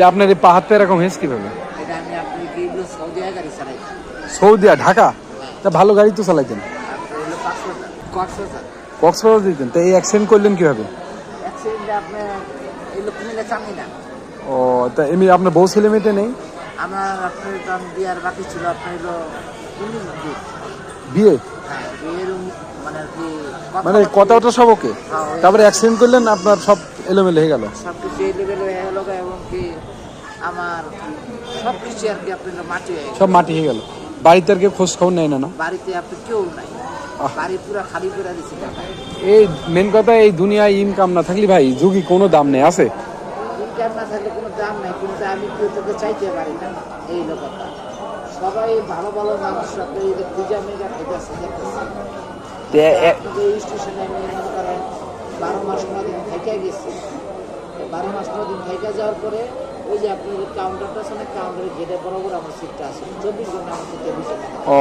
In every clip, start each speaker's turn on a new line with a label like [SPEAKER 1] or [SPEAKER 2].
[SPEAKER 1] তে আপনার এই পা হাত পা এরকম হয়েছে কীভাবে? সৌদিয়া ঢাকা? তা ভালো গাড়ি তো চালাইতেন?
[SPEAKER 2] পাঁচশো কক্সবাজার।
[SPEAKER 1] দিতেন? তো এই অ্যাক্সিডেন্ট করলেন কীভাবে? ও তা এমনি আপনার বউ ছেলে মেয়েতে নেই?
[SPEAKER 2] আমার আপনার তো বিয়ার বাকি ছিল আপনার হলো
[SPEAKER 1] বিয়ে?
[SPEAKER 2] হ্যাঁ মানে
[SPEAKER 1] মানে কথাটা সব ওকে? তারপরে অ্যাক্সিডেন্ট করলেন আপনার সব এলোমেলো হয়ে গেল?
[SPEAKER 2] সব কিছু এই লেভেল হয়ে গেল এবং কি আমার সব কিছু আর কি আপনার মাটি হয়ে
[SPEAKER 1] সব মাটি হয়ে গেল। বাড়িতে আর কেউ খোঁজ খবর নেয় না না?
[SPEAKER 2] বাড়িতে আপনি কেউ নাই। বাড়ি পুরো খালি করে দিছি
[SPEAKER 1] এই মেন কথা এই দুনিয়ায় ইনকাম না থাকলে ভাই যুগি কোনো দাম নেই আছে?
[SPEAKER 2] ইনকাম না থাকলে কোনো দাম নাই কিন্তু আমি কেউ তোকে চাইতে পারি না। এই লোকটা সবাই ভালো ভালো মানুষ আপনি এই যে পূজা মেজা খাইতেছে দেখতেছে এই স্টেশনে আমি মনে করেন বারো মাস ন দিন থাইকা গেছি। বারো মাস ন দিন থাইকা যাওয়ার পরে ওই যে আপনি কাউন্টারটা আছে না কাউন্টারের গেটে বরাবর আমার সিটটা আছে। চব্বিশ ঘণ্টা আমার সিটে বসে
[SPEAKER 1] ও।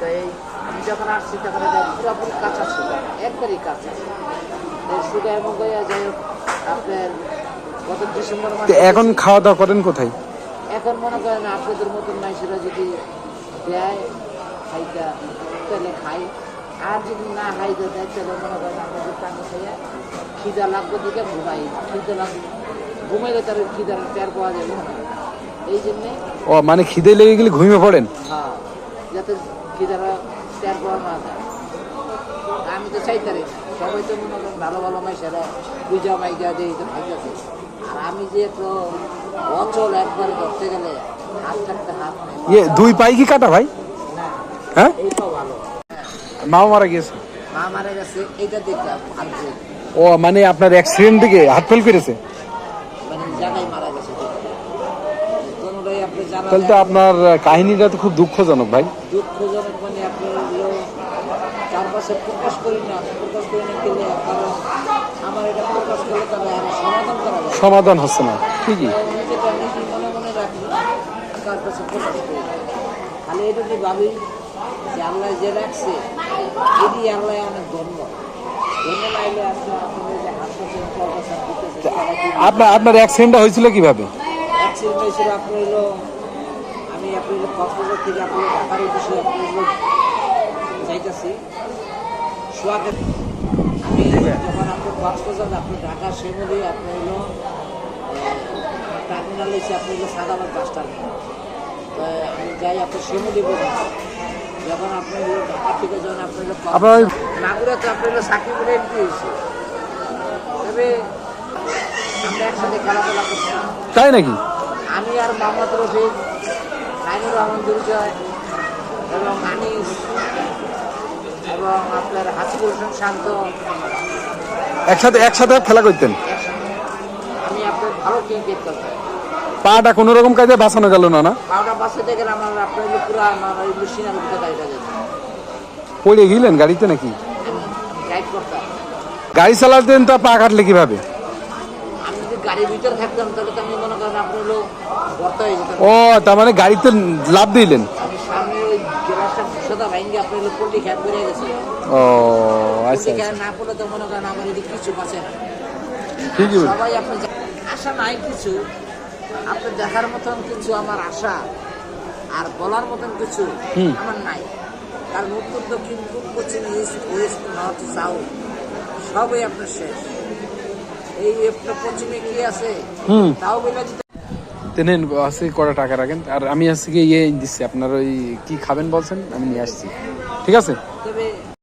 [SPEAKER 2] তো এই আমি যখন আসছি তখন পুরোপুরি কাঁচা ছিল একবারই কাঁচা। এই শুধু যাই হোক আপনার গত ডিসেম্বর মাসে
[SPEAKER 1] এখন খাওয়া দাওয়া করেন কোথায়?
[SPEAKER 2] এখন মনে করেন আপনাদের মতন মানুষেরা যদি দেয় খাইটা তাহলে খাই। আর যদি না খাইতে দেয় তাহলে মনে করেন আপনাদের পানি খাইয়া খিদা লাগবে দিকে ঘুমাই। খিদা লাগবে। ঘুমাইলে তার খিদার টের পাওয়া যাবে না। এই জন্যে
[SPEAKER 1] ও মানে খিদে লেগে গেলে ঘুমিয়ে পড়েন?
[SPEAKER 2] হ্যাঁ যাতে খিদারা টের পাওয়া না যায়। আমি তো চাইতারি না সবাই তো মনে করেন ভালো ভালো মাইসেরা পূজা মাইকা দিয়ে তো খাইতেছে আর আমি যে তো অচল একবারে ধরতে গেলে হাত থাকতে হাত
[SPEAKER 1] ইয়ে দুই পাই কি কাটা ভাই? হ্যাঁ?
[SPEAKER 2] এইটাও ভালো।
[SPEAKER 1] মাও মারা গিয়েছে।
[SPEAKER 2] মা মারা গেছে এইটা দেখলাম
[SPEAKER 1] ও মানে আপনার অ্যাক্সিডেন্ট থেকে হাত ফেল করেছে
[SPEAKER 2] মানে জায়গায় মারা গেছে কোনোটাই আপনি জানা
[SPEAKER 1] তাহলে তো আপনার কাহিনীটা তো খুব দুঃখজনক ভাই।
[SPEAKER 2] দুঃখজনক মানে আপনি চারপাশে প্রকাশ করি না প্রকাশ করি না কারণ আমার এটা প্রকাশ করলে তাহলে আর সমাধান করা যায়।
[SPEAKER 1] সমাধান হচ্ছে না ঠিকই।
[SPEAKER 2] আমি যেটা নিজে মনে মনে রাখি কার কাছে প্রকাশ করি খালি এটুকু ভাবি যে আল্লাহ যে রাখছে এটি আল্লাহ অনেক ধন্য
[SPEAKER 1] আপনার আপনার অ্যাক্সিডেন্টটা হয়েছিল কীভাবে?
[SPEAKER 2] অ্যাক্সিডেন্ট হয়েছিল আপনার হলো হলো কক্সবাজার থেকে আপনার ঢাকার উদ্দেশ্যে হলো যাইতেছি সোয়াকে যখন আপনার কক্সবাজার আপনার ঢাকা সেমরি আপনার হলো টার্মিনাল এসে আপনার হলো সাদাবাদ বাস টার্মিনাল তো আমি যাই আপনার যখন আপনার হলো ঢাকা থেকে যখন আপনার হলো নাগুরাতে আপনার হলো সাকিবের এন্ট্রি হয়েছে তবে আমরা একসাথে খেলাধুলা করছিলাম।
[SPEAKER 1] তাই নাকি?
[SPEAKER 2] আমি আর মোহাম্মদ রফিক নাইনুর রহমান দুর্জয় এবং আনিস এবং আপনার হাসিবুল হোসেন শান্ত।
[SPEAKER 1] একসাথে একসাথে খেলা করতেন?
[SPEAKER 2] আমি আপনার ভালো ক্রিকেট করতাম
[SPEAKER 1] পাটা কোনো রকম কাজে বাঁচানো গেল না না?
[SPEAKER 2] বারোটা বাসে গেলে আমার আপনার পুরো আমার ওই মেশিনের ভিতরে গাড়িটা যেত
[SPEAKER 1] পড়ে গেলেন গাড়িতে নাকি? গাড়ি চালাতেন তা পা কাটলে কীভাবে? ও তার মানে গাড়িতে লাভ দিলেন? ও আচ্ছা আচ্ছা।
[SPEAKER 2] না পড়লে তো মনে করেন আমার এদিকে কিছু বাঁচে না।
[SPEAKER 1] ঠিকই
[SPEAKER 2] সবাই আপনি আশা নাই কিছু আপনি দেখার মতন কিছু আমার আশা আর বলার মতন কিছু। আমার নাই। কারণ উত্তর দক্ষিণ পূর্ব পশ্চিম ইস্ট ওয়েস্ট নর্থ সাউথ সবই আপনার শেষ। এই আপনার পশ্চিমে কি আছে?
[SPEAKER 1] হুম।
[SPEAKER 2] তাও বলে দিতে
[SPEAKER 1] তেনেন আছে কটা টাকা রাখেন? আর আমি আজকে ইয়ে দিচ্ছি আপনার ওই কি খাবেন বলছেন? আমি নিয়ে আসছি। ঠিক আছে?
[SPEAKER 2] তবে